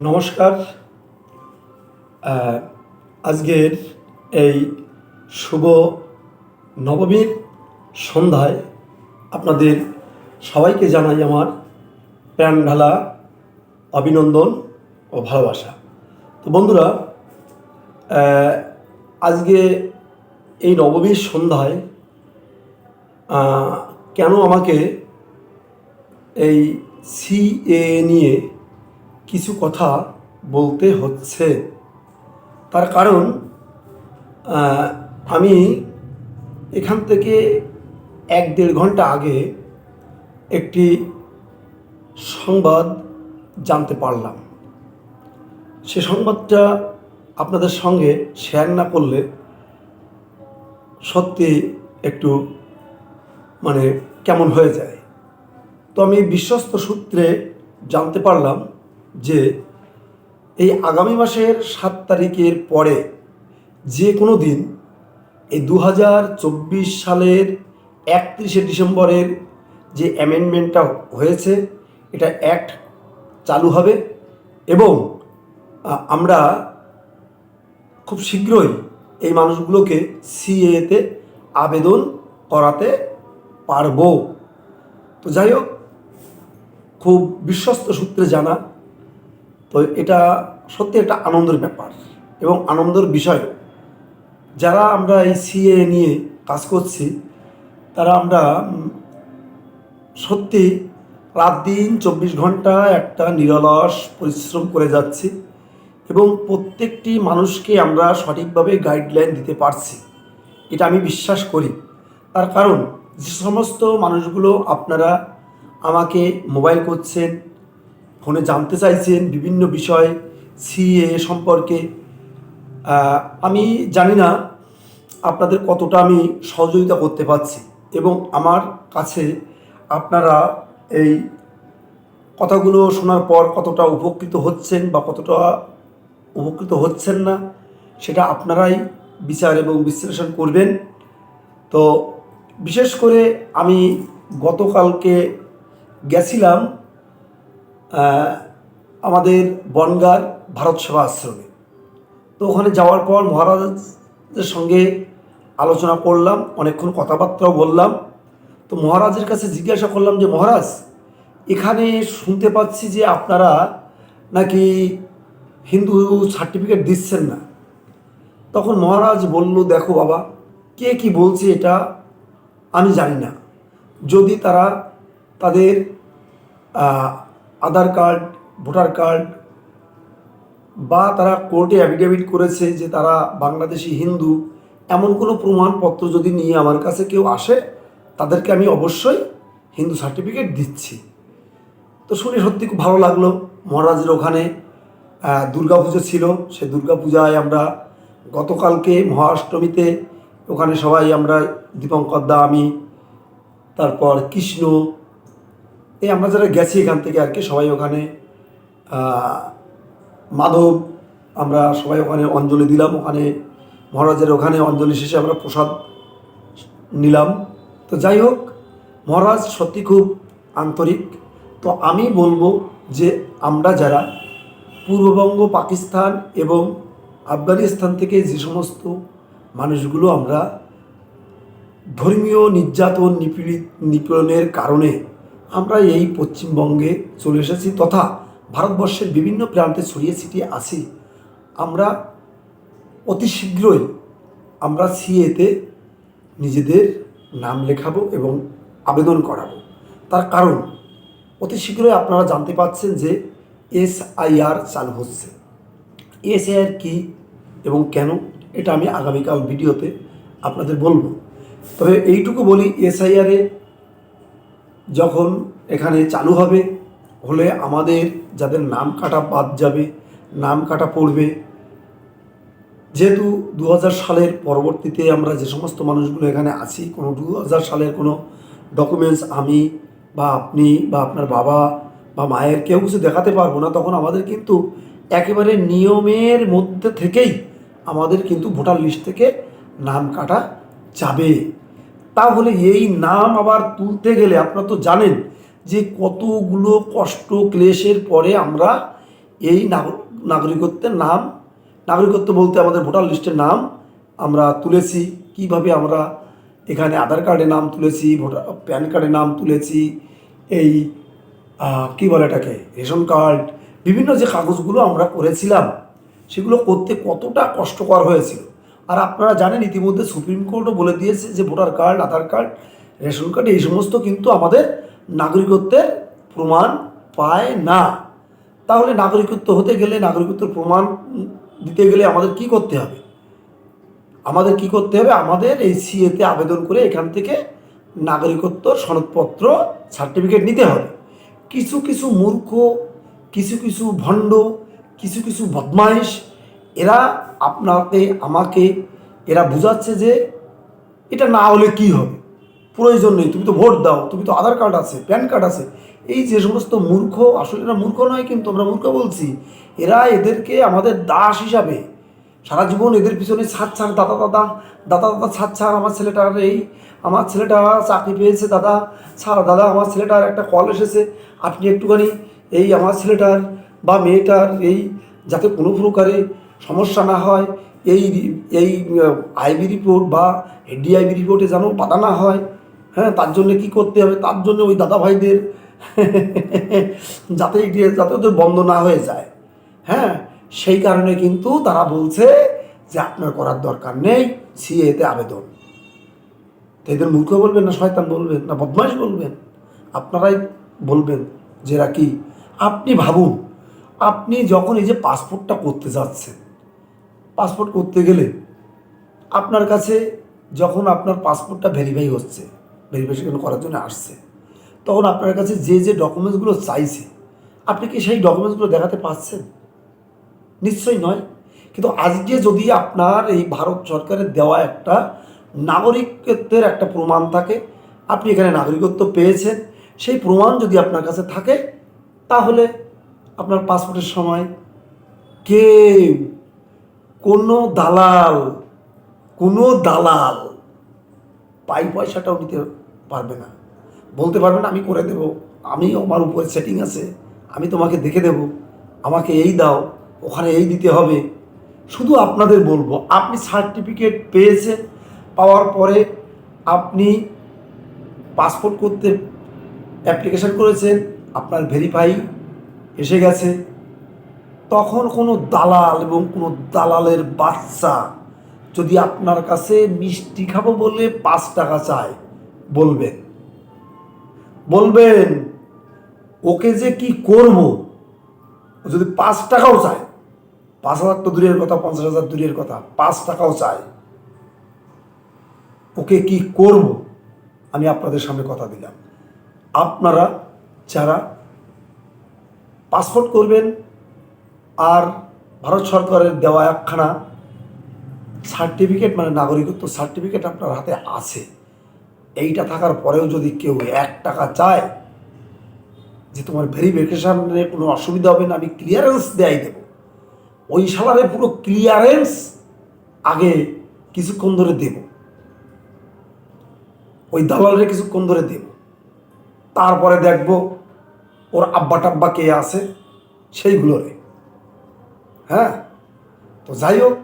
নমস্কার। আজকের এই শুভ নবমীর সন্ধ্যায় আপনাদের সবাইকে জানাই আমার প্রাণ ঢালা অভিনন্দন ও ভালোবাসা। তো বন্ধুরা আজকে এই নবমীর সন্ধ্যায় কেন আমাকে এই সিএ নিয়ে কিছু কথা বলতে হচ্ছে। তার কারণ আমি এখান থেকে এক দেড় ঘণ্টা আগে একটি সংবাদ জানতে পারলাম। সে সংবাদটা আপনাদের সঙ্গে শেয়ার না করলে সত্যি একটু মানে কেমন হয়ে যায়। তো আমি বিশ্বস্ত সূত্রে জানতে পারলাম যে এই আগামী মাসের সাত তারিখের পরে যে কোনো দিন এই দু হাজার চব্বিশ সালের একত্রিশে ডিসেম্বরের যে অ্যামেন্ডমেন্টটা হয়েছে, এটা অ্যাক্ট চালু হবে এবং আমরা খুব শীঘ্রই এই মানুষগুলোকে সিএতে আবেদন করাতে পারব। তো যাই হোক, খুব বিশ্বস্ত সূত্রে জানা তো এটা সত্যি একটা আনন্দের ব্যাপার এবং আনন্দের বিষয়। যারা আমরা এই সিএ নিয়ে কাজ করছি, তারা আমরা সত্যি রাত দিন চব্বিশ ঘণ্টা একটা নিরলস পরিশ্রম করে যাচ্ছি এবং প্রত্যেকটি মানুষকে আমরা সঠিকভাবে গাইডলাইন দিতে পারছি। এটা আমি বিশ্বাস করি। তার কারণ, যে সমস্ত মানুষগুলো আপনারা আমাকে মোবাইল করছেন ফোনে জানতে চাইছেন বিভিন্ন বিষয়, সিএ সম্পর্কে। আমি জানি না আপনাদের কতটা আমি সহযোগিতা করতে পারছি এবং আমার কাছে আপনারা এই কথাগুলো শোনার পর কতটা উপকৃত হচ্ছেন বা কতটা উপকৃত হচ্ছেন না, সেটা আপনারাই বিচার এবং বিশ্লেষণ করবেন। তো বিশেষ করে আমি গতকালকে গেছিলাম আমাদের বনগার ভারত সেবা আশ্রমে। তো ওখানে যাওয়ার পর মহারাজের সঙ্গে আলোচনা করলাম, অনেকক্ষণ কথাবার্তাও বললাম। তো মহারাজের কাছে জিজ্ঞাসা করলাম যে, মহারাজ, এখানে শুনতে পাচ্ছি যে আপনারা নাকি হিন্দু সার্টিফিকেট দিচ্ছেন না। তখন মহারাজ বলল, দেখো বাবা, কে কি বলছে এটা আমি জানি না। যদি তারা তাদের আধার কার্ড, ভোটার কার্ড বা তারা কোর্টে অ্যাফিডেভিট করেছে যে তারা বাংলাদেশি, হিন্দু, এমন কোনো প্রমাণপত্র যদি নিয়ে আমার কাছে কেউ আসে, তাদেরকে আমি অবশ্যই হিন্দু সার্টিফিকেট দিচ্ছি। তো শুনে সত্যি খুব ভালো লাগল। মহারাজের ওখানে দুর্গাপুজো ছিল। সে দুর্গাপূজায় আমরা গতকালকে মহাষ্টমীতে ওখানে সবাই আমরা দীপঙ্কর দা, আমি, তারপর কৃষ্ণ এই আমরা যারা গেছি এখান থেকে আর কি, সবাই ওখানে মাধব আমরা সবাই ওখানে অঞ্জলি দিলাম, ওখানে মহারাজের ওখানে অঞ্জলি শেষে আমরা প্রসাদ নিলাম। তো যাই হোক, মহারাজ সত্যি খুব আন্তরিক। তো আমি বলব যে আমরা যারা পূর্ববঙ্গ, পাকিস্তান এবং আফগানিস্তান থেকে যে সমস্ত মানুষগুলো আমরা ধর্মীয় নির্যাতন নিপীড়িত, নিপীড়নের কারণে আমরা এই পশ্চিমবঙ্গে চলে এসেছি তথা ভারতবর্ষের বিভিন্ন প্রান্তে ছড়িয়ে ছিটিয়ে আছি। আমরা অতি শীঘ্রই আমরা সিএতে নিজেদের নাম লেখাবো এবং আবেদন করাবো। তার কারণ, অতি শীঘ্রই আপনারা জানতে পাচ্ছেন যে এসআইআর চালু হচ্ছে। এসআইআর কি এবং কেন, এটা আমি আগামীকাল ভিডিওতে আপনাদের বলব। তবে এইটুকু বলি, এসআইআরে যখন এখানে চালু হবে, হলে আমাদের যাদের নাম কাটা বাদ যাবে, নাম কাটা পড়বে। যেহেতু দু হাজার সালের পরবর্তীতে আমরা যে সমস্ত মানুষগুলো এখানে আছি, কোনো দু হাজার সালের কোনো ডকুমেন্টস আমি বা আপনি বা আপনার বাবা বা মায়ের কেউ কিছু দেখাতে পারব না, তখন আমাদের কিন্তু একেবারে নিয়মের মধ্যে থেকেই আমাদের কিন্তু ভোটার লিস্ট থেকে নাম কাটা যাবে। তাহলে এই নাম আবার তুলতে গেলে আপনারা তো জানেন যে কতগুলো কষ্ট ক্লেশের পরে আমরা এই নাগ- নাগরিকত্বের নাম, নাগরিকত্ব বলতে আমাদের ভোটার লিস্টের নাম আমরা তুলেছি। কীভাবে আমরা এখানে আধার কার্ডে নাম তুলেছি, ভোটার, প্যান কার্ডে নাম তুলেছি, এই কি বলে এটাকে, রেশন কার্ড, বিভিন্ন যে কাগজগুলো আমরা করেছিলাম, সেগুলো করতে কতটা কষ্টকর হয়েছিল। আর আপনারা জানেন, ইতিমধ্যে সুপ্রিম কোর্টও বলে দিয়েছে যে voter card, Aadhaar card, ration card, এই সমস্ত কিন্তু আমাদের নাগরিকত্বের প্রমাণ পায় না। তাহলে নাগরিকত্ব হতে গেলে, নাগরিকত্বের প্রমাণ দিতে গেলে আমাদের কি করতে হবে? আমাদের কি করতে হবে? আমাদের এই সিএতে আবেদন করে এখান থেকে নাগরিকত্ব সনদপত্র, সার্টিফিকেট নিতে হবে। কিছু কিছু মূর্খ, কিছু কিছু ভণ্ড, কিছু কিছু বদমাইশ এরা আপনাকে, আমাকে, এরা বুঝাচ্ছে যে এটা না হলে কি হবে? প্রয়োজন নেই। তুমি তো ভোট দাও, তুমি তো আধার কার্ড আছে, প্যান কার্ড আছে। এই যে সমস্ত মূর্খ, আসলে এরা মূর্খ নয় কিন্তু আমরা মূর্খ বলছি, এরা এদেরকে আমাদের দাস হিসাবে সারা জীবন এদের পিছনে ছাড় ছাড়, দাদা দাদা দাদা দাদা, ছাড় ছাড়, আমার ছেলেটার এই, আমার ছেলেটা চাকরি পেয়েছে, দাদা, ছাড়, দাদা, আমার ছেলেটার একটা কল এসেছে, আপনি একটুখানি এই আমার ছেলেটার বা মেয়েটার এই যাতে কোনো প্রকারে সমস্যা না হয়, এই এই আইবি রিপোর্ট বা ডিআইবি রিপোর্টে যেন বাধা না হয় হ্যাঁ তার জন্য কি করতে হবে? তার জন্য ওই দাদা ভাইদের যাতে যাতে ওদের বন্ধ না হয়ে যায়। হ্যাঁ সেই কারণে কিন্তু তারা বলছে যে আপনার করার দরকার নেই সিএতে আবেদন। তো এদের মূর্খ বলবেন না শয়তান বলবেন না বদমাইশ বলবেন? আপনারাই বলবেন যে কি? আপনি ভাবুন, আপনি যখন এই যে পাসপোর্টটা করতে যাচ্ছেন পাসপোর্ট করতে গেলে আপনার কাছে যখন আপনার পাসপোর্টটা ভেরিফাই হচ্ছে ভেরিফিকেশন করার জন্য আসছে, তখন আপনার কাছে যে যে ডকুমেন্টসগুলো চাইছে, আপনি কি সেই ডকুমেন্টসগুলো দেখাতে পাচ্ছেন নিশ্চয়ই নয়। কিন্তু আজকে যদি আপনার এই ভারত সরকারের দেওয়া একটা নাগরিকত্বের একটা প্রমাণ থাকে, আপনি এখানে নাগরিকত্ব পেয়েছেন, সেই প্রমাণ যদি আপনার কাছে থাকে, তাহলে আপনার পাসপোর্টের সময় কেউ কোনো দালাল কোনো দালাল পাই পয়সাটাও নিতে পারবে না। বলতে পারবে না, আমি করে দেব, আমি আমার উপরে সেটিং আছে, আমি তোমাকে দেখে দেব, আমাকে এই দাও, ওখানে এই দিতে হবে। শুধু আপনাদের বলব, আপনি সার্টিফিকেট পেয়েছেন, পাওয়ার পরে আপনি পাসপোর্ট করতে অ্যাপ্লিকেশন করেছেন, আপনার ভেরিফাই এসে গেছে। তখন কোনো দালাল এবং কোনো দালালের বাচ্চা যদি আপনার কাছে মিষ্টি খাব বলে পাঁচ টাকা চায়, বলবেন। বলবেন, ওকে যে কি করব? যদি পাঁচ টাকাও চায়, পাঁচ হাজার তো দূরের কথা, পঞ্চাশ হাজার দূরের কথা, পাঁচ টাকাও চায়, ওকে কি করব? আমি আপনাদের সামনে কথা দিলাম। আপনারা যারা পাসপোর্ট করবেন আর ভারত সরকারের দেওয়া একখানা সার্টিফিকেট মানে নাগরিকত্ব সার্টিফিকেট আপনার হাতে আছে। এইটা থাকার পরেও যদি কেউ এক টাকা চায় যে তোমার ভেরিফিকেশানে কোনো অসুবিধা হবে না, আমি ক্লিয়ারেন্স দেয়াই দেবো। ওই সালারে পুরো ক্লিয়ারেন্স আগে কিছুক্ষণ ধরে দেব। ওই দালালের কিছুক্ষণ ধরে দেব। তারপরে দেখব ওর আব্বা টাব্বা কে আছে সেইগুলোরে। হ্যাঁ? তো যাই হোক,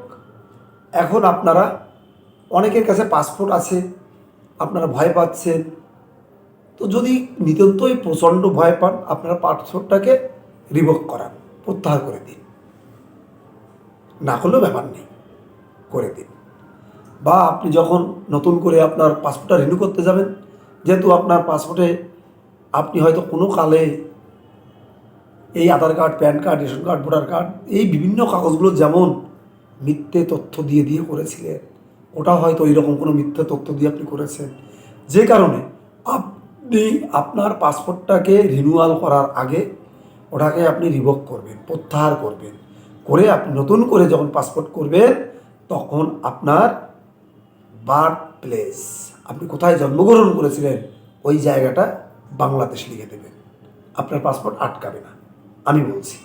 এখন আপনারা অনেকের কাছে পাসপোর্ট আছে, আপনারা ভয় পাচ্ছেন। তো যদি নিতান্তই প্রচণ্ড ভয় পান, আপনারা পাসপোর্টটাকে রিভোক করান, প্রত্যাহার করে দিন। না করলেও ব্যাপার নেই, করে দিন। বা আপনি যখন নতুন করে আপনার পাসপোর্টটা রিনিউ করতে যাবেন, যেহেতু আপনার পাসপোর্টে আপনি হয়তো কোনো কালে এই Aadhaar card, PAN card, ration card, voter card, এই বিভিন্ন কাগজগুলো যেমন মিথ্যে তথ্য দিয়ে দিয়ে করেছিলেন ওটা হয়তো ওই রকম কোনো মিথ্যে তথ্য দিয়ে আপনি করেছেন। যে কারণে আপনি আপনার পাসপোর্টটাকে রিনিউয়াল করার আগে ওটাকে আপনি রিভোক করবেন, প্রত্যাহার করবেন। করে আপনি নতুন করে যখন পাসপোর্ট করবেন, তখন আপনার বার্থ প্লেস, আপনি কোথায় জন্মগ্রহণ করেছিলেন, ওই জায়গাটা বাংলাদেশ লিখে দেবেন। আপনার পাসপোর্ট আটকাবে না। আমি বলছি।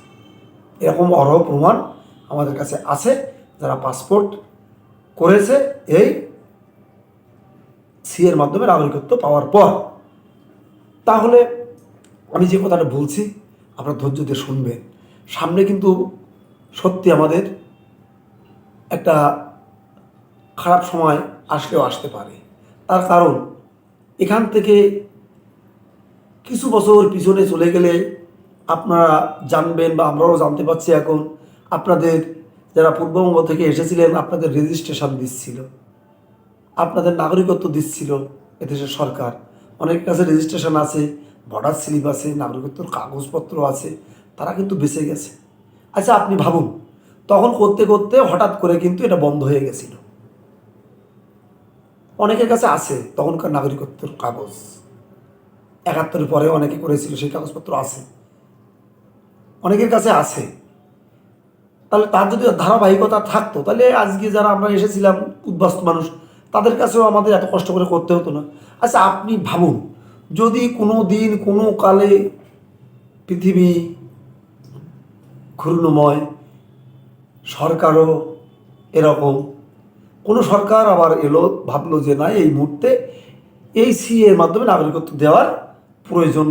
এরকম অরহ প্রমাণ আমাদের কাছে আছে, যারা পাসপোর্ট করেছে এই সি এর মাধ্যমে নাগরিকত্ব পাওয়ার পর। তাহলে আমি যে কথাটা বলছি, আপনার ধৈর্য দিয়ে শুনবেন। সামনে কিন্তু সত্যি আমাদের একটা খারাপ সময় আসলেও আসতে পারে। তার কারণ, এখান থেকে কিছু বছর পিছনে চলে গেলে আপনারা জানবেন বা আমরাও জানতে পারছি এখন, আপনাদের যারা পূর্ববঙ্গ থেকে এসেছিলেন, আপনাদের রেজিস্ট্রেশন দিচ্ছিল। আপনাদের নাগরিকত্ব দিচ্ছিল এদেশের সরকার। অনেকের কাছে রেজিস্ট্রেশন আছে বর্ডার স্লিপ আছে, নাগরিকত্বর কাগজপত্র আছে, তারা কিন্তু বেঁচে গেছে। আচ্ছা আপনি ভাবুন, তখন করতে করতে হঠাৎ করে কিন্তু এটা বন্ধ হয়ে গেছিল। অনেকের কাছে আছে তখনকার নাগরিকত্বর কাগজ। একাত্তরের পরে অনেকে করেছিল, সেই কাগজপত্র আছে। অনেকের কাছে আছে। তাহলে তার যদি ধারাবাহিকতা থাকতো, তাহলে আজকে যারা আমরা এসেছিলাম উদ্বাস্ত মানুষ, তাদের কাছেও আমাদের এত কষ্ট করে করতে হতো না। আচ্ছা আপনি ভাবুন, যদি কোনো দিন কোনো কালে পৃথিবী ঘূর্ণময়, সরকারও এরকম, কোনো সরকার আবার এলো, ভাবলো যে না, এই মুহূর্তে এই সি এর মাধ্যমে নাগরিকত্ব দেওয়ার প্রয়োজন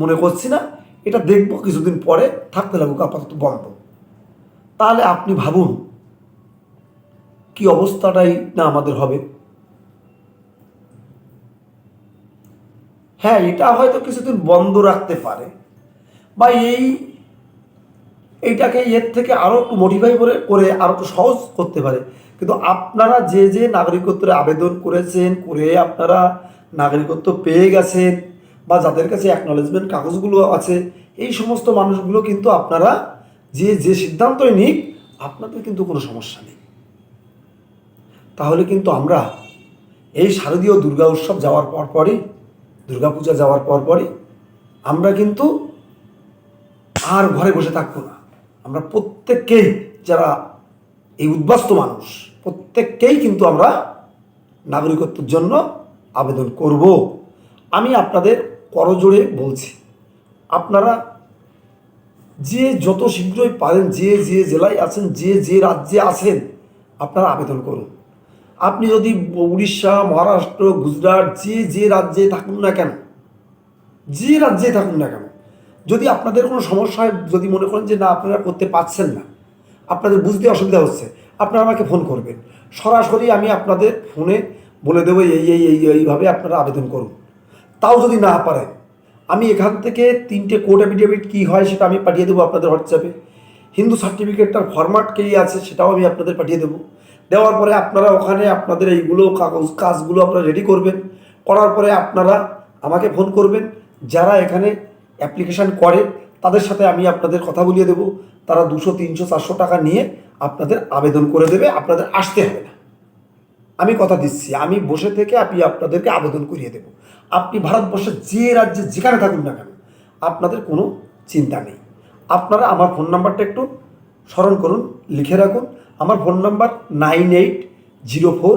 মনে করছি না। এটা দেখব কিছুদিন পরে, থাকতে লাগুক, আপাতত বন্ধ। তাহলে আপনি ভাবুন, কি অবস্থাটাই না আমাদের হবে। হ্যাঁ এটা হয়তো কিছুদিন বন্ধ রাখতে পারে। বা এই, এইটাকে এর থেকে আরও একটু মডিফাই করে করে আরও একটু সহজ করতে পারে। কিন্তু আপনারা যে যে নাগরিকত্বের আবেদন করেছেন, করে আপনারা নাগরিকত্ব পেয়ে গেছেন বা যাদের কাছে অ্যাকনলেজমেন্ট কাগজগুলো আছে, এই সমস্ত মানুষগুলো কিন্তু আপনারা যে যে সিদ্ধান্তই নিক, আপনাদের কিন্তু কোনো সমস্যা নেই। তাহলে কিন্তু আমরা এই শারদীয় দুর্গা উৎসব যাওয়ার পর পরই দুর্গাপূজা যাওয়ার পর পরই, আমরা কিন্তু আর ঘরে বসে থাকব না। আমরা প্রত্যেককেই যারা এই উদ্বাস্ত মানুষ, প্রত্যেককেই কিন্তু আমরা নাগরিকত্বের জন্য আবেদন করব। আমি আপনাদের করজোড়ে বলছি। আপনারা যে যত শীঘ্রই পারেন, যে যে জেলায় আছেন, যে যে রাজ্যে আছেন, আপনারা আবেদন করুন। আপনি যদি উড়িষ্যা, মহারাষ্ট্র, গুজরাট, যে যে রাজ্যে থাকুন না কেন, যে রাজ্যে থাকুন না কেন, যদি আপনাদের কোনো সমস্যা হয়, যদি মনে করেন যে না, আপনারা করতে পারছেন না, আপনাদের বুঝতে অসুবিধা হচ্ছে, আপনারা আমাকে ফোন করবেন। সরাসরি আমি আপনাদের ফোনে বলে দেবো, এই এই এই, এইভাবে আপনারা আবেদন করুন। তাও যদি না পারে, আমি এখান থেকে তিনটে কোড অ্যাফিডেভিট কী হয় সেটা আমি পাঠিয়ে দেবো আপনাদের হোয়াটসঅ্যাপে হিন্দু সার্টিফিকেটটার ফরম্যাট কী আছে সেটাও আমি আপনাদের পাঠিয়ে দেবো। দেওয়ার পরে আপনারা ওখানে আপনাদের এইগুলো কাগজ, কাজগুলো আপনারা রেডি করবেন। করার পরে আপনারা আমাকে ফোন করবেন। যারা এখানে অ্যাপ্লিকেশান করে, তাদের সাথে আমি আপনাদের কথা বলিয়ে দেবো। তারা দুশো, তিনশো, চারশো টাকা নিয়ে আপনাদের আবেদন করে দেবে। আপনাদের আসতে হবে না। আমি কথা দিচ্ছি। আমি বসে থেকে আমি আপনাদেরকে আবেদন করিয়ে দেব। আপনি ভারতবর্ষের যে রাজ্যে যেখানে থাকুন না কেন, আপনাদের কোনো চিন্তা নেই। আপনারা আমার ফোন নাম্বারটা একটু স্মরণ করুন, লিখে রাখুন। আমার phone number nine eight zero four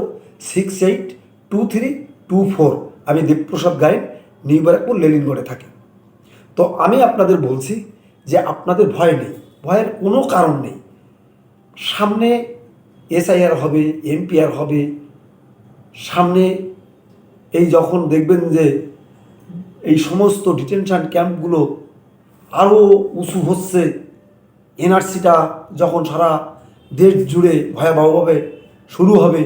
six eight two three two four. আমি দেবপ্রসাদ গায়েন, নিউ ব্যারাকপুর লেলিনগড়ে থাকি। তো আমি আপনাদের বলছি যে আপনাদের ভয় নেই, ভয়ের কোনো কারণ নেই। সামনে এসআইআর হবে, এমপিআর হবে, সামনে এই যখন দেখবেন যে এই সমস্ত ডিটেনশন ক্যাম্পগুলো আরও উঁচু হচ্ছে, এনআরসিটা যখন সারা দেশ জুড়ে ভয়াবহভাবে শুরু হবে,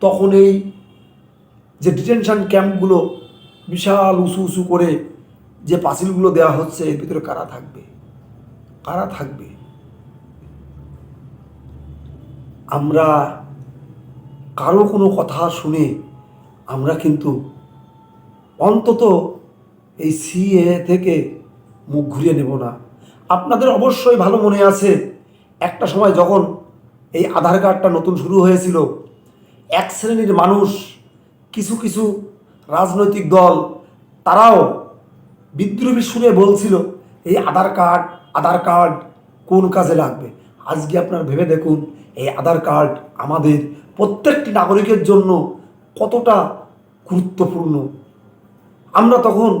তখন এই যে ডিটেনশন ক্যাম্পগুলো বিশাল উঁচু উঁচু করে যে পাঁচিলগুলো দেওয়া হচ্ছে, এর ভিতরে কারা থাকবে? কারা থাকবে? আমরা কারও কোনো কথা শুনে আমরা কিন্তু অন্তত এই সিএ থেকে মুখ ঘুরিয়ে নেব না। আপনাদের অবশ্যই ভালো মনে আছে, একটা সময় যখন এই আধার কার্ডটা নতুন শুরু হয়েছিল, এক শ্রেণির মানুষ, কিছু কিছু রাজনৈতিক দল, তারাও বিদ্রোহী সুরে বলছিল, এই আধার কার্ড আধার কার্ড কোন কাজে লাগবে? আজকে আপনার ভেবে দেখুন, এই আধার কার্ড আমাদের প্রত্যেকটি নাগরিকের জন্য কতটা গুরুত্বপূর্ণ। আমরা তখন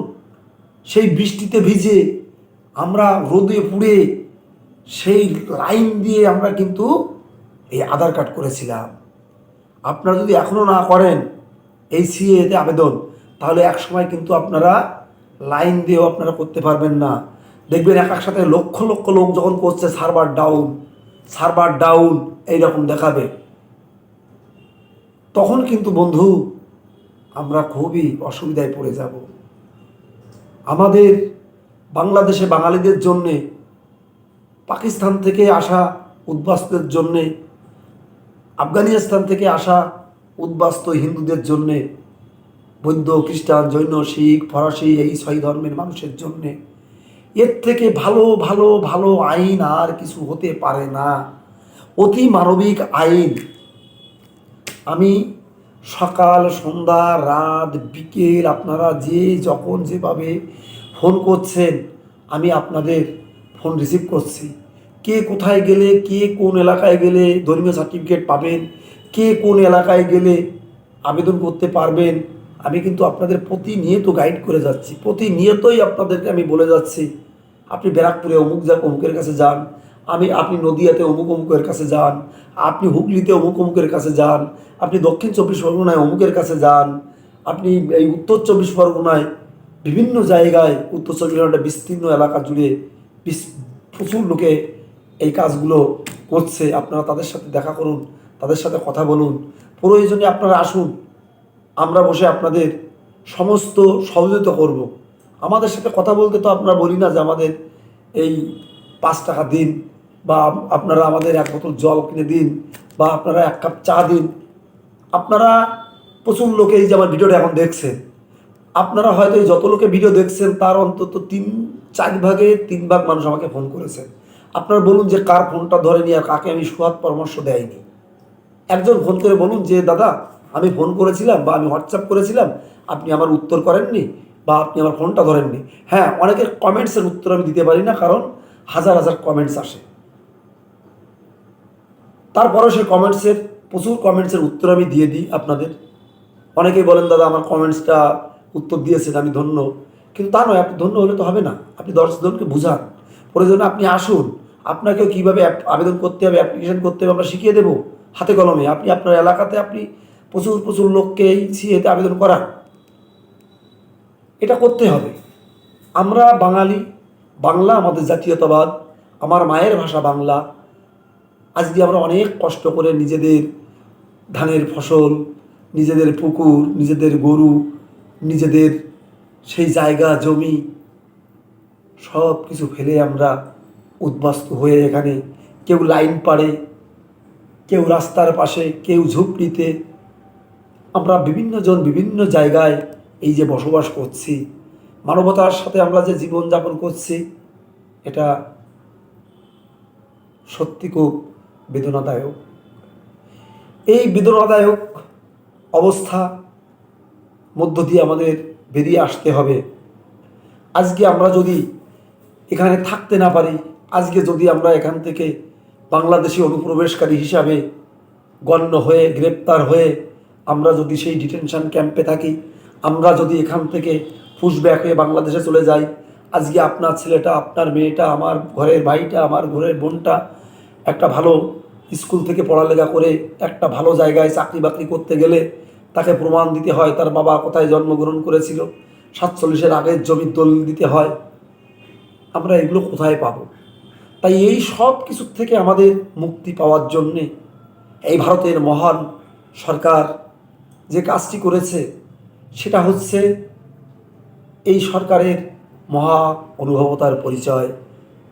সেই বৃষ্টিতে ভিজে, আমরা রোদে পুড়ে সেই লাইন দিয়ে আমরা কিন্তু এই আধার কার্ড করেছিলাম। আপনারা যদি এখনও না করেন এই সিএতে আবেদন, তাহলে এক সময় কিন্তু আপনারা লাইন দিয়েও আপনারা করতে পারবেন না। দেখবেন এক একসাথে লক্ষ লক্ষ লোক যখন করছে সার্ভার ডাউন সার্ভার ডাউন এইরকম দেখাবে। তখন কিন্তু বন্ধু, আমরা খুবই অসুবিধায় পড়ে যাব। আমাদের বাংলাদেশে বাঙালিদের জন্যে, পাকিস্তান থেকে আসা উদ্বাস্তুদের জন্যে, আফগানিস্তান থেকে আসা উদ্বাস্ত হিন্দুদের জন্যে, বৌদ্ধ, খ্রিস্টান, জৈন, শিখ, ফরাসি, এই ছয় ধর্মের মানুষের জন্যে, এর থেকে ভালো ভালো ভালো আইন আর কিছু হতে পারে না। অতি মানবিক আইন আমি সকাল, সন্ধ্যা, রাত, বিকেল আপনারা যে যখন যেভাবে ফোন করছেন, আমি আপনাদের ফোন রিসিভ করছি। কে কোথায় গেলে, কে কোন এলাকায় গেলে ধর্মীয় সার্টিফিকেট পাবেন, কে কোন এলাকায় গেলে আবেদন করতে পারবেন, আমি কিন্তু আপনাদের প্রতিনিয়ত গাইড করে যাচ্ছি। প্রতিনিয়তই আপনাদেরকে আমি বলে যাচ্ছি, আপনি ব্যারাকপুরে অমুক যা অমুকের কাছে যান। আমি, আপনি নদিয়াতে অমুক অমুকের কাছে যান, আপনি হুগলিতে অমুক অমুকের কাছে যান, আপনি দক্ষিণ চব্বিশ পরগনায় অমুকের কাছে যান, আপনি এই উত্তর চব্বিশ পরগনায় বিভিন্ন জায়গায় উত্তর চব্বিশ পরগনার বিস্তীর্ণ এলাকা জুড়ে প্রচুর লোকে এই কাজগুলো করছে। আপনারা তাদের সাথে দেখা করুন, তাদের সাথে কথা বলুন, প্রয়োজনে আপনারা আসুন, আমরা বসে আপনাদের সমস্ত সহযোগিতা করব। আমাদের সাথে কথা বলতে তো আপনারা বলি না যে আমাদের এই পাঁচ টাকা দিন বা আপনারা আমাদের এক বোতল জল কিনে দিন বা আপনারা এক কাপ চা দিন। আপনারা প্রচুর লোকে এই যে আমার ভিডিওটা এখন দেখছেন। আপনারা হয়তো যত লোকে ভিডিও দেখছেন, তার অন্তত তিন, চার ভাগে তিন ভাগ মানুষ আমাকে ফোন করেছেন। আপনারা বলুন যে কার ফোনটা ধরেনি আর কাকে আমি সুহাদ পরামর্শ দেয়নি একজন ফোন করে বলুন যে, দাদা, আমি ফোন করেছিলাম বা আমি হোয়াটসঅ্যাপ করেছিলাম, আপনি আমার উত্তর করেননি বা আপনি আমার ফোনটা ধরেননি। হ্যাঁ অনেকের কমেন্টসের উত্তর আমি দিতে পারি না, কারণ হাজার হাজার কমেন্টস আসে। তারপরেও সেই কমেন্টসের প্রচুর কমেন্টসের উত্তর আমি দিয়ে দিই আপনাদের। অনেকেই বলেন, দাদা, আমার কমেন্টসটা উত্তর দিয়েছেন, আমি ধন্য। কিন্তু তা নয়, আপনি ধন্য হলে তো হবে না। আপনি দর্শকজনকে বুঝান। প্রয়োজনে আপনি আসুন। আপনাকেও কীভাবে আবেদন করতে হবে অ্যাপ্লিকেশন করতে হবে, আমরা শিখিয়ে দেবো হাতে কলমে। আপনি আপনার এলাকাতে আপনি প্রচুর প্রচুর লোককে এই সিএতে আবেদন করান। এটা করতে হবে। আমরা বাঙালি, বাংলা আমাদের জাতীয়তাবাদ। আমার মায়ের ভাষা বাংলা। আজকে আমরা অনেক কষ্ট করে নিজেদের ধানের ফসল, নিজেদের পুকুর, নিজেদের গরু, নিজেদের সেই জায়গা, জমি সব কিছু ফেলে আমরা উদ্বাস্তু হয়ে এখানে কেউ লাইন পাড়ে, কেউ রাস্তার পাশে, কেউ ঝুপড়িতে আমরা বিভিন্ন জন বিভিন্ন জায়গায় এই যে বসবাস করছি। মানবতার সাথে আমরা যে জীবনযাপন করছি, এটা সত্যি খুব বেদনাদায়ক। এই বেদনাদায়ক অবস্থা মধ্য দিয়ে আমাদের বেরিয়ে আসতে হবে। আজকে আমরা যদি এখানে থাকতে না পারি, আজকে যদি আমরা এখান থেকে বাংলাদেশি অনুপ্রবেশকারী হিসাবে গণ্য হয়ে, গ্রেপ্তার হয়ে আমরা যদি সেই ডিটেনশন ক্যাম্পে থাকি, আমরা যদি এখান থেকে পুশব্যাক হয়ে বাংলাদেশে চলে যাই, আজকে আপনার ছেলেটা, আপনার মেয়েটা, আমার ঘরের ভাইটা, আমার ঘরের বোনটা একটা ভালো স্কুল থেকে পড়ালেখা করে একটা ভালো জায়গায় চাকরি বাকরি করতে গেলে তাকে প্রমাণ দিতে হয় তার বাবা কোথায় জন্মগ্রহণ করেছিল। সাতচল্লিশের আগের জমির দলিল দিতে হয়। আমরা এগুলো কোথায় পাবো? তাই এই সব কিছুর থেকে আমাদের মুক্তি পাওয়ার জন্যে এই ভারতের মহান সরকার যে কাজটি করেছে, সেটা হচ্ছে এই সরকারের মহা অনুভবতার পরিচয়।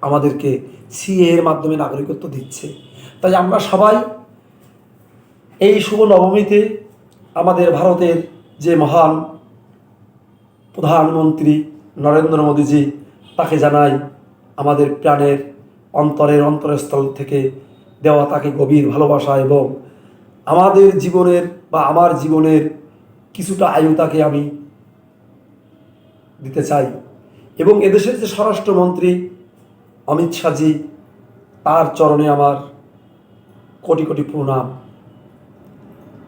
আমাদেরকে সিএ এর মাধ্যমে নাগরিকত্ব দিচ্ছে। তাই আমরা সবাই এই শুভ নবমীতে আমাদের ভারতের যে মহান প্রধানমন্ত্রী নরেন্দ্র মোদীজি, তাকে জানাই আমাদের প্রাণের অন্তরের অন্তরস্থল থেকে দেওয়া তাকে গভীর ভালোবাসা এবং আমাদের জীবনের বা আমার জীবনের কিছুটা আয়ু তাকে আমি দিতে চাই। এবং এদেশের যে স্বরাষ্ট্রমন্ত্রী অমিত শাহজি, তার চরণে আমার কোটি কোটি প্রণাম।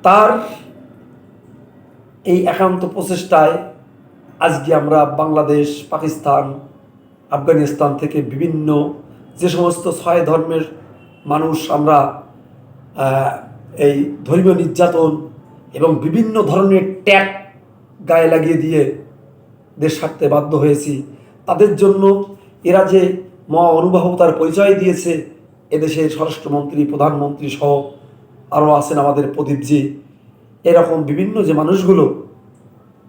তার এই একান্ত প্রচেষ্টায় আজকে আমরা বাংলাদেশ, পাকিস্তান, আফগানিস্তান থেকে বিভিন্ন যে সমস্ত ছয় ধর্মের মানুষ আমরা এই ধর্মীয় নির্যাতন এবং বিভিন্ন ধরনের ট্যাগ গায়ে লাগিয়ে দিয়ে দেশ ছাড়তে বাধ্য হয়েছি। তাদের জন্য এরা যে মহা অনুভবতার পরিচয় দিয়েছে। এদেশের স্বরাষ্ট্রমন্ত্রী, প্রধানমন্ত্রী সহ আরও আছেন আমাদের প্রদীপজি। এরকম বিভিন্ন যে মানুষগুলো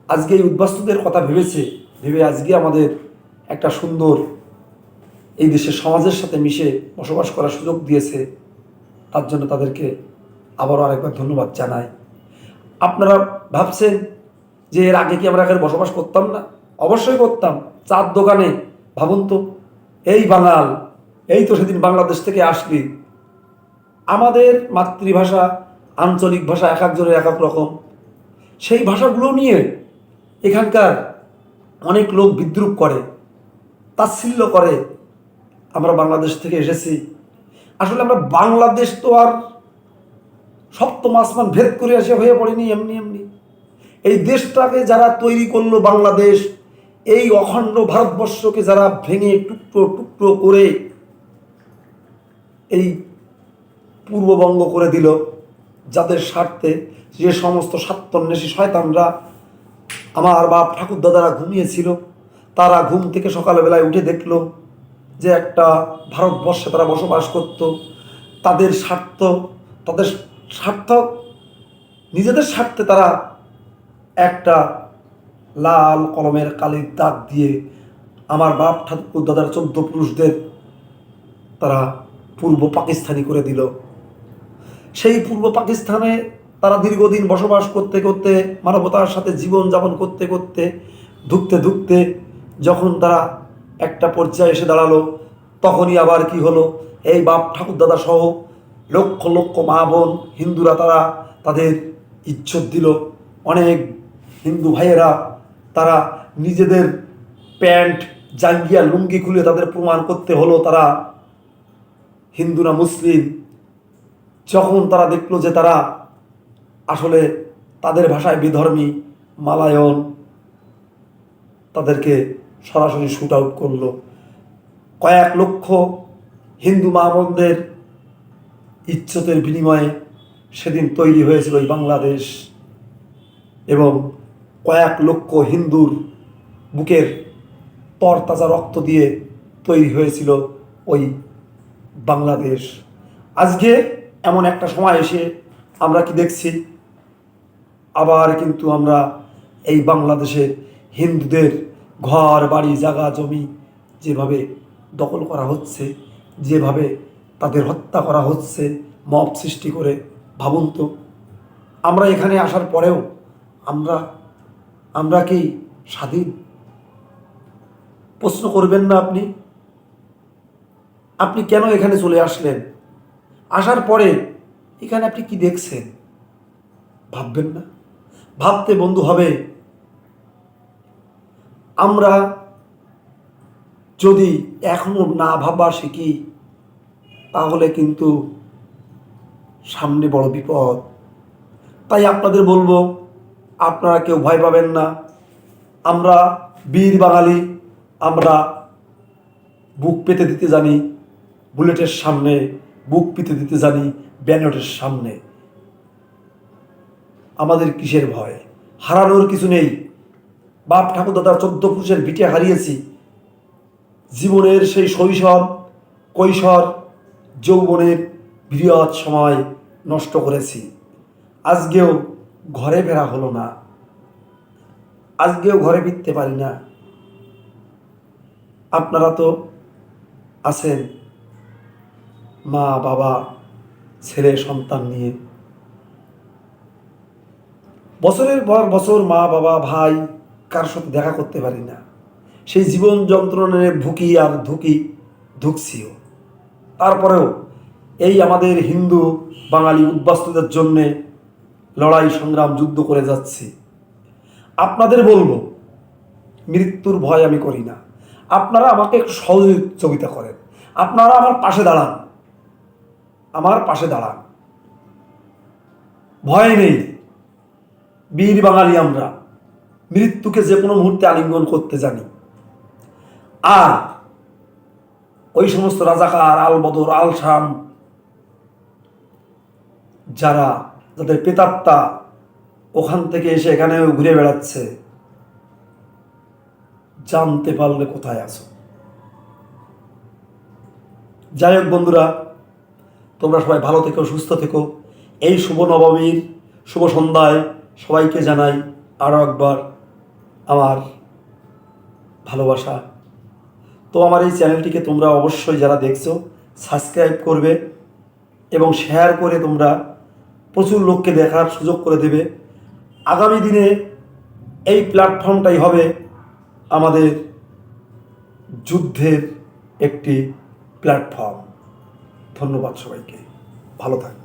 আজকে এই উদ্বাস্তুদের কথা ভেবেছে, ভেবে আজকে আমাদের একটা সুন্দর এই দেশের সমাজের সাথে মিশে বসবাস করার সুযোগ দিয়েছে, তার জন্য তাদেরকে আবারও আরেকবার ধন্যবাদ জানাই। আপনারা ভাবছেন যে এর আগে কি আমরা এখানে বসবাস করতাম না? অবশ্যই করতাম। চার দোকানে, ভাবুন তো। এই বাঙাল, এই তো সেদিন বাংলাদেশ থেকে আসলি। আমাদের মাতৃভাষা আঞ্চলিক ভাষা এক একজনের এক এক রকম। সেই ভাষাগুলো নিয়ে এখানকার অনেক লোক বিদ্রুপ করে, তাচ্ছিল্য করে। আমরা বাংলাদেশ থেকে এসেছি। আসলে আমরা বাংলাদেশ তো আর সপ্তম আসমান ভেদ করে এসে হয়ে পড়েনি এমনি এমনি। এই দেশটাকে যারা তৈরি করল বাংলাদেশ এই অখণ্ড ভারতবর্ষকে যারা ভেঙে টুকরো টুকরো করে এই পূর্ববঙ্গ করে দিল, যাদের স্বার্থে যে সমস্ত স্বার্থন্বেষী শয়তানরা আমার বাপ ঠাকুর দাদারা ঘুমিয়েছিল, তারা ঘুম থেকে সকালবেলায় উঠে দেখল যে একটা ভারতবর্ষে তারা বসবাস করত। তাদের স্বার্থ তাদের স্বার্থ, নিজেদের স্বার্থে তারা একটা লাল কলমের কালির দাগ দিয়ে আমার বাপ ঠাকুর দাদার চোদ্দ পুরুষদের তারা পূর্ব পাকিস্তানি করে দিল। সেই পূর্ব পাকিস্তানে তারা দীর্ঘদিন বসবাস করতে করতে, মানবতার সাথে জীবন যাপন করতে করতে, ধুকতে ধুকতে যখন তারা একটা পর্যায়ে এসে দাঁড়াল, তখনই আবার কি হলো? এই বাপ ঠাকুর দাদা সহ লক্ষ লক্ষ মা বোন, হিন্দুরা তারা তাদের ইজ্জত দিল। অনেক হিন্দু ভাইয়েরা তারা নিজেদের প্যান্ট জাঙ্গিয়া লুঙ্গি খুলে তাদের প্রমাণ করতে হলো তারা হিন্দু না মুসলিম। যখন তারা দেখল যে তারা আসলে তাদের ভাষায় বিধর্মী, মালায়ন তাদেরকে সরাসরি শুট আউট করল। কয়েক লক্ষ হিন্দু মা বোনদের ইজ্জতের বিনিময়ে সেদিন তৈরি হয়েছিল এই বাংলাদেশ এবং কয়েক লক্ষ হিন্দুর বুকের তরতাজা রক্ত দিয়ে তৈরি হয়েছিল ওই বাংলাদেশ। আজকে এমন একটা সময় এসে আমরা কি দেখছি? আবার কিন্তু আমরা এই বাংলাদেশের হিন্দুদের ঘর, বাড়ি, জায়গা, জমি যেভাবে দখল করা হচ্ছে, যেভাবে তাদের হত্যা করা হচ্ছে, মব সৃষ্টি করে, ভাবুন তো। আমরা এখানে আসার পরেও আমরা আমরা কি স্বাধীন? প্রশ্ন করবেন না আপনি। আপনি কেন এখানে চলে আসলেন? আসার পরে এখানে আপনি কি দেখছেন? ভাববেন না। ভাবতে বন্ধু হবে। আমরা যদি এখনও না ভাবা শিখি, তাহলে কিন্তু সামনে বড় বিপদ। তাই আপনাদের বলব আপনারা কেউ ভয় পাবেন না। আমরা বীর বাঙালি, আমরা বুক পেতে দিতে জানি, বুলেটের সামনে, বুক পেতে দিতে জানি ব্যানটের সামনে। আমাদের কিসের ভয়? হারানোর কিছু নেই। বাপ ঠাকুর দাদার চোদ্দ পুরুষের ভিটে হারিয়েছি। জীবনের সেই শৈশব, কৈশোর, যৌবনের বৃহৎ সময় নষ্ট করেছি। আজকেও ঘরে ফেরা হলো না। আজকেও ঘরে ফিরতে পারি না। আপনারা তো আছেন মা, বাবা, ছেলে, সন্তান নিয়ে। বছরের পর বছর মা, বাবা, ভাই কার সাথে দেখা করতে পারি না। সেই জীবন যন্ত্রণায় ভুকি আর ধুকি ধুকছিও। তারপরেও এই আমাদের হিন্দু বাঙালি উদ্বাস্তুদের জন্যে লড়াই, সংগ্রাম, যুদ্ধ করে যাচ্ছি। আপনাদের বলব, মৃত্যুর ভয় আমি করি না। আপনারা আমাকে একটু সহযোগিতা করেন। আপনারা আমার পাশে দাঁড়ান। আমার পাশে দাঁড়ান। ভয় নেই। বীর বাঙালি আমরা। মৃত্যুকে যে কোনো মুহূর্তে আলিঙ্গন করতে জানি। আর ওই সমস্ত রাজাকার, আলবদর, আলসাম, যারা যাদের পেতাত্তা ওখান থেকে এসে এখানে ঘুরে বেড়াচ্ছে। জানতে পারলে কোথায় আছো? যাই হোক বন্ধুরা, তোমরা সবাই ভালো থেকো, সুস্থ থেকো। এই শুভ নবমীর শুভ সন্ধ্যায় সবাইকে জানাই আরও একবার আমার ভালোবাসা। তো আমার এই চ্যানেলটিকে তোমরা অবশ্যই যারা দেখছ, সাবস্ক্রাইব করবে এবং শেয়ার করে তোমরা প্রচুর লোককে দেখার সুযোগ করে দেবে। আগামী দিনে এই প্ল্যাটফর্মটাই হবে আমাদের যুদ্ধের একটি প্ল্যাটফর্ম ধন্যবাদ সবাইকে। ভালো থাকবে